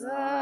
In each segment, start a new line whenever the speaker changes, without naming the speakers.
as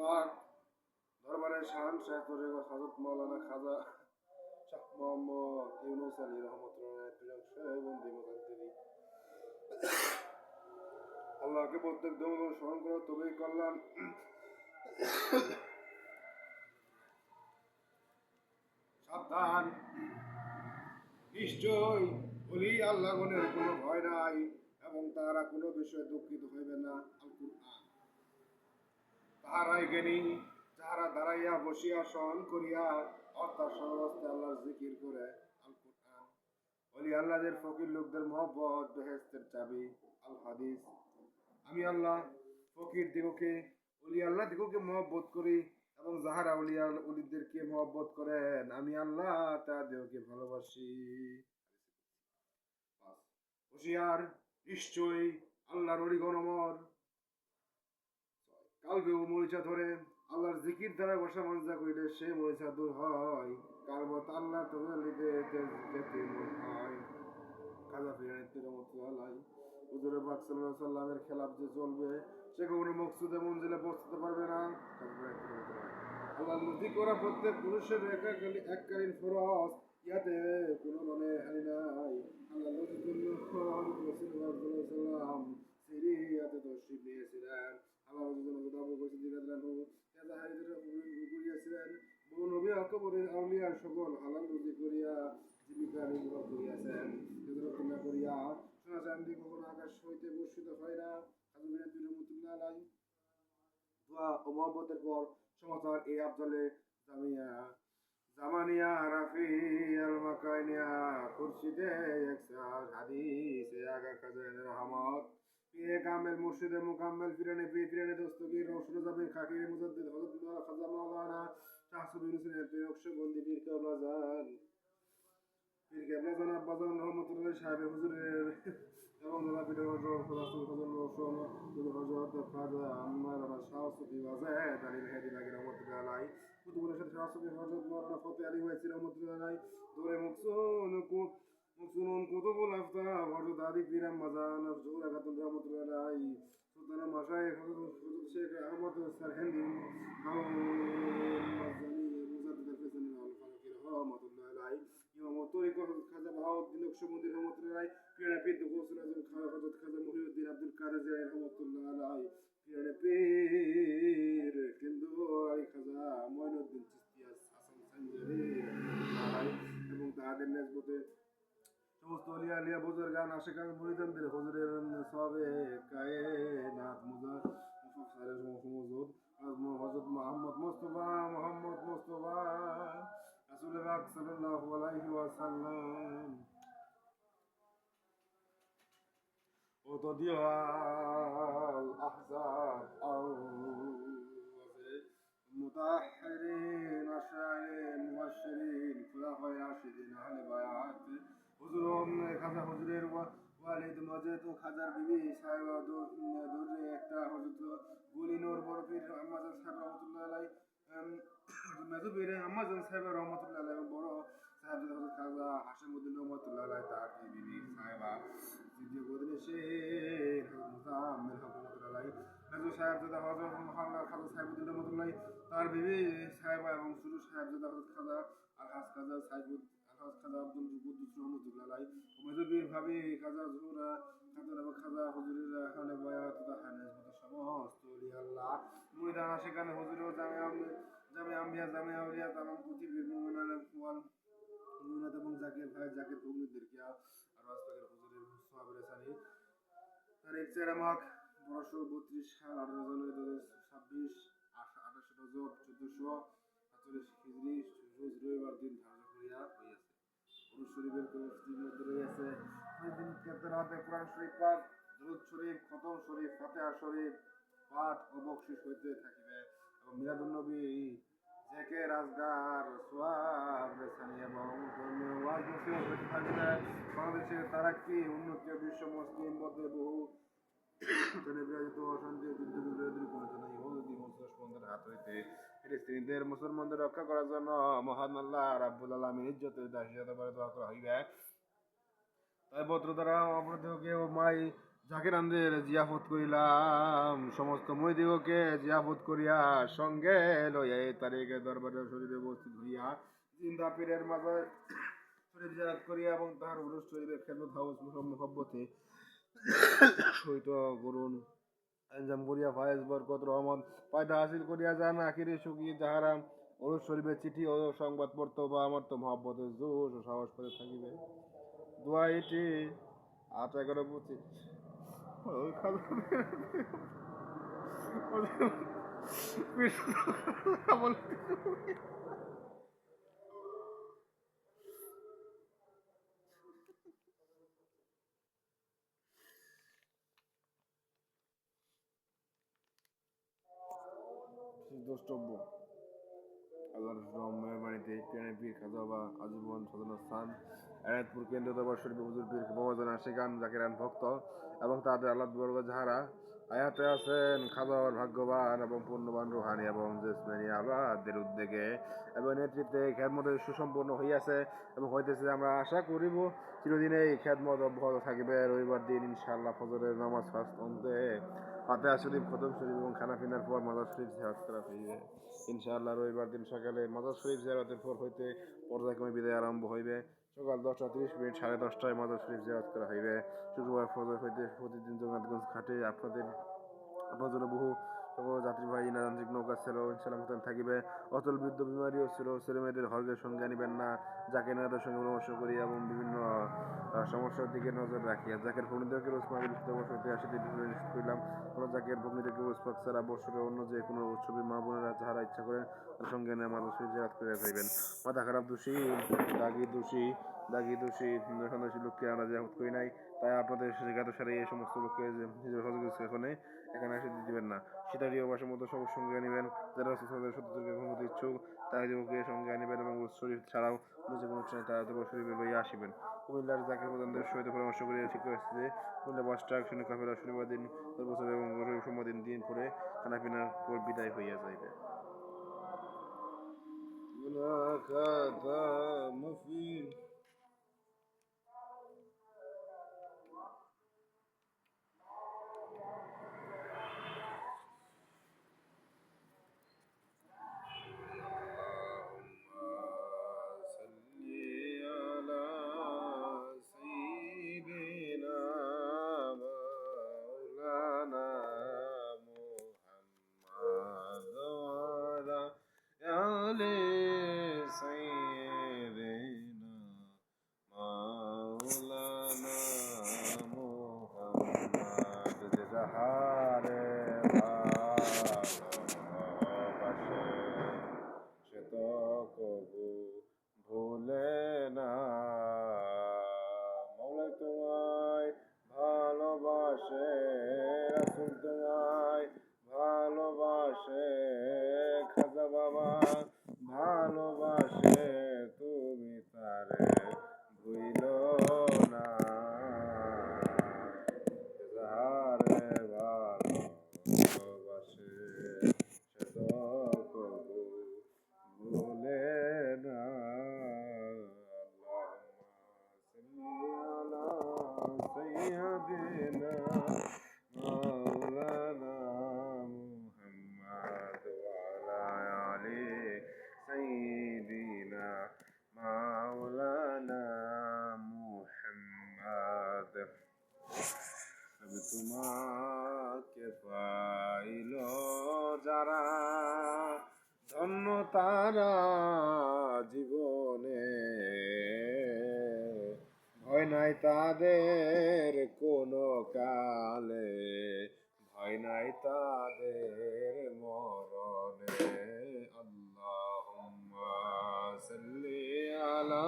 Ishfaq দরবারে শান শেখ তরিক হজরত মৌলানা খাজা শাহ মোহাম্মদ ইউনুস আলী আল্লাহকে প্রত্যেক স্মরণ করো তবেই কল্যাণ। সাবধান। নিশ্চয় বলি আল্লাহ গণের কোনো ভয় নাই এবং তারা কোনো বিষয়ে দুঃখিত হইবে না। আল কুরআন তাহারাই জ্ঞানী যাহারা দাঁড়াইয়া বসিয়া সহন করিয়া অর্থাৎ সর্বস্তে আল্লাহর জিকির করে বলি, আল্লাহদের ফকির লোকদের মহব্বত বেহেস্তের চাবি আল হাদিস আমি আল্লাহ ফকির দিগকে অলি আল্লাহ দিগকে মহব্বত করি এবং যাহারা উলিয়া উলিদেরকে মহব্বত করেন, আমি আল্লাহ তাদেরকে ভালোবাসি। হুশিয়ার নিশ্চয়ই আল্লাহর অলিগণ অমর। কালবে ও মরিচা ধরে, আল্লাহর জিকির দ্বারা বসা মরিচা করিলে সে মরিচা দূর হয়। কালবত আল্লাহ তোমরা লিতে যেতে হয়। খাজা ফিরানি তিরমতুল্লাহ হুজুরে পাক সাল্লামের খেলাফ যে চলবে, সে কোনো মকসুদে মঞ্জিলে পৌঁছতে পারবে না। আল্লাহ নদী করা প্রত্যেক পুরুষের একাকালী এককালীন ফরজ, ইয়াতে কোনো মানে হানি নাই। আল্লাহ রসুল্লাহ সিরিয়াতে তশরিফ জন্য দাবো করেছে দিনের রানু এজাহারিদের করিয়াছিলেন বহু নবী আকবরের আউলিয়ার সকল হালাল রুজি করিয়া জীবিকা নির্বাহ করিয়াছেন হজরত না করিয়া শোনা চান্দি কখনো আকাশ হইতে বর্ষিত হয় না। খাজা বিরাজ রহমতুল্লাহ আলাই দোয়া ও মহব্বতের পর সমাচার এই আফজলে জামিয়া জামানিয়া রাফি আল মাকানিয়া খুরশিদে, একসার, হাদিসে আগা খাজান রহমত পীরে কামেল মুর্শিদে মুকাম্মেল ফিরানে পীর ফিরানে দস্তগীর রওশন জামির খাকির মুজাদ্দিদ হযরত মাওলানা খাজা মাওলানা শাহসুব ইউনুসের প্রিয় নকশবন্দি পীর কেবলা জান পীর কেবলা জান আব্বাজান রহমতুল্লাহ সাহেবের হুজুরের এবং দাদা হজরত রাসূল হজরত রওশন হজরত খাজা আম্মার মাওলানা শাহসুবি ওয়াজাদ আলী মেহেদি লাগি রহমতুল্লাহ আলাই কুতুবুল সাথে শাহসুবি হজরত মাওলানা ফতে আলী ওয়াইসি রহমতুল্লাহ আলাই দোরে মুকসুন মুকসুনুন কুতুবুল আফতাব হজরত আদি পীর আম্মাজান জহুরা খাতুন রহমতুল্লাহ আলাই সুলতানা মাশায়েখ হজরত শেখ আহমদ সারহেন্দি মুজাদ্দিদ ফেসানি আল ফারুকি রহমতুল্লাহ আলাই ইমাম তরিক খাজা বাহাউদ্দিন নকশবন্দি রহমতুল্লাহ আলাই পিয়ারা পীর গোসল আজম হজরত খাজা মহিউদ্দিন আব্দুল কাদের জিলানী রহমতুল্লাহ আলাই পিয়ারা পীর হিন্দু আলী খাজা মঈনুদ্দিন চিস্তিয়া, হাসান আলাই এবং তাহাদের নেসবতে সমস্ত অলিয়া আলিয়া বুজুর গান আশেকান মুরিদানদের হুজুরের সবে কায়নাত মুজা মুফাসসারের মহমুদ আজম হযরত মুহাম্মদ মুস্তাফা মুহাম্মদ মুস্তাফা রাসূল পাক সাল্লাল্লাহু আলাইহি ওয়াসাল্লাম وتضيع الأحزاب أو مطهرين أشاعرين مبشرين خلفاء راشدين أهل بيعات হুজুর খাজা হুজুরের ওয়ালিদ মজেদ ও বিবি সাহেবা একটা হজরত গুলিনোর বড় পীর আম্মাজান সাহেব রহমতুল্লাহ আলাই মেজুবীর আম্মাজান সাহেব রহমতুল্লাহ আলাই বড় সাহেব হজরত খাজা হাসিমুদ্দিন রহমতুল্লাহ আলাই তার বিবি সাহেবা, সিদ্দিক উদ্দিন শের মুজাম্মিল রহমতুল্লাহ আলাই মেজু সাহেবজাদা হজরত মহাল্লা খাজা তার বিবি সাহেবা এবং শুরু সাহেবজাদা হজরত খাজা আলহাজ খাজা সাহেবুদ্দিন খাজা আব্দুল কুদ্দুস রহমতুল্লাহ আলাই মেজুবীর খাজা জুহুরা, খাজা এবং খাজা হুজুরের হালে বয়াত হানেস মতো সমস্ত আল্লাহ মুরিদানা সেখানে হুজুর জামে জামে আম্বিয়া, জামে আউলিয়া, তামাম পৃথিবীর মুমিনাল ওয়াল মুমিনাত এবং জাকির ভাই, জাকির ভগ্নীদেরকে আর রাস্তাকের হুজুরের সোহাবের সানি তারিখ চার মাঘ বারোশো বত্রিশ সাল, আঠারো জানুয়ারি ছাব্বিশ, আঠাশো রজব চোদ্দশো সাতচল্লিশ হিজড়ি রোজ রবিবার দিন ধার্য করিয়া শরীফের কর্মসূচির মধ্যে রয়েছে ওই দিন ক্ষেত্রে রাতে কোরআন শরীফ পাঠ, দরুদ শরীফ, খতম শরীফ, ফাতেহা শরীফ, পাঠ ও বকশিস হইতে থাকিবে। এবং মিলাদুল নবী জেকে রাজগার, সোয়াব রেসানি এবং ধর্মীয় ওয়াজ নসিহত হইতে থাকিবে। বাংলাদেশের তারাক্কি উন্নতি ও বিশ্ব মুসলিম মধ্যে বহু মুসলমানদের হাত রক্ষা করার জন্য মহান আল্লাহ ইজ্জতের দাসিয়াতে বলে দোয়া করা হইবে। তাই দ্বারা অপরাধীকে ও মাই জিয়াফত করিলাম। সমস্ত মৈদিগকে জিয়াফত করিয়া সঙ্গে লইয়া এই তারিখে দরবারে শরীরে উপস্থিত হইয়া জিন্দা পীরের মাঝে শরীর করিয়া এবং তাহার খেদমত হাউস সহিত করুন আঞ্জাম করিয়া ফায়েজ বরকত রহমত পায়দা হাসিল করিয়া যান আখিরে সুখী যাহারা অরুষ শরীফের চিঠি ও সংবাদ পড়তো বা আমার তো মহব্বতের জোশ ও সাহস করে থাকিবে। দোয়া এটি, আট, এগারো, পঁচিশ। ওই দ্রষ্টব্য রহমের বাড়িতে ট্রেনের পীর খাজা বা আজীবন সাধনা স্থান। এনায়তপুর কেন্দ্র দরবার শরীফ হুজুর পীর বাবাজান আশিকান জাকিরান ভক্ত এবং তাদের আল্লাহ বর্গ যাহারা আয়াতে আছেন খাজাওয়ার ভাগ্যবান এবং পূর্ণবান রুহানি এবং জেসমানি আবাদের উদ্যোগে এবং নেতৃত্বে এই সুসম্পন্ন হইয়াছে এবং হইতেছে, আমরা আশা করিব চিরদিনে এই খেদমত অব্যাহত থাকিবে। রবিবার দিন ইনশাআল্লাহ ফজরের নামাজ ফাস্ট অন্তে ফাতেহা শরীফ খতম শরীফ এবং খানা পিনার পর মাজার শরীফ জিয়ারত করা হইবে। ইনশাআল্লাহ রবিবার দিন সকালে মাজার শরীফ জিয়ারতের পর হইতে পর্যায়ক্রমে বিদায় আরম্ভ হইবে। সকাল দশটা তিরিশ মিনিট, সাড়ে দশটায় মাজার শরীফ জিয়ারত করা হইবে। শুক্রবার ফজর হইতে প্রতিদিন জগন্নাথগঞ্জ ঘাটে আপনাদের আপনার জন্য বহু সকল যাত্রী ভাই যান্ত্রিক নৌকা ছিল ইনশাল্লাহ মতন থাকিবে। অচল বৃদ্ধ বিমারীও ছিল ছেলে মেয়েদের হর্গের সঙ্গে আনিবেন না। যাকে নেতাদের সঙ্গে পরামর্শ করি এবং বিভিন্ন সমস্যার দিকে নজর রাখি। আর যাকের ভগ্নীদেরকে রোজ মাবিল বছরতে আসি নিশ্চিত করলাম কোনো যাকের ভগ্নীদেরকে রোজ পাক ছাড়া বছরে অন্য যে কোনো উৎসবে মা বোনেরা যাহারা ইচ্ছা করেন, তার সঙ্গে নিয়ে আমাদের শরীর জাত করে যাইবেন। মাথা খারাপ দোষী, দাগি দোষী দাগি দোষী সন্ত্রাসী লোককে আমরা জাহাজ করি নাই। তাই আপনাদের শিকাত সারে এই সমস্ত লোককে যে নিজের সহযোগী এখানে এখানে এসে দিবেন না। সীতারি অবাসের মতো সব সঙ্গে আনিবেন যারা সুস্থদের সত্যকে ঘুমতে ইচ্ছুক, তারা যুবককে সঙ্গে আনিবেন এবং শরীর ছাড়াও যে কোনো অনুষ্ঠানে তারা দেবর শরীরে লইয়া আসিবেন। কুমিল্লার জাকির প্রধানদের সহিত পরামর্শ করে ঠিক করেছে যে, কুমিল্লা বাস ট্রাক শূন্য কাফেরা শনিবার দিন বছর এবং সোমবার দিন দিন পরে খানাপিনার পর বিদায় হইয়া যাইবে। যাহারে আল্লাহুম্মা সাল্লি আলা সাইয়্যিদিনা মাওলানা মুহাম্মদ ওয়া আলা আলি সাইয়্যিদিনা মাওলানা মুহাম্মদ তবে তোমাকে পাইল যারা ধন্য তারা নাই তাদের কোনো কালে ভয় নাই তাদের মরণে। আল্লাহ সাল্লি আলা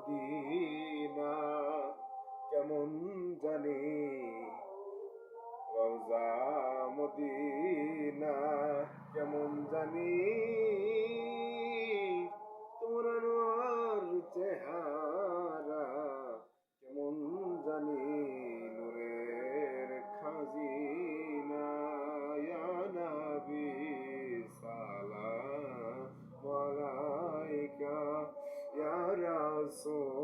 মদিনা কেমন জানি রওজা মদিনা কেমন জানি তোর চেহারা so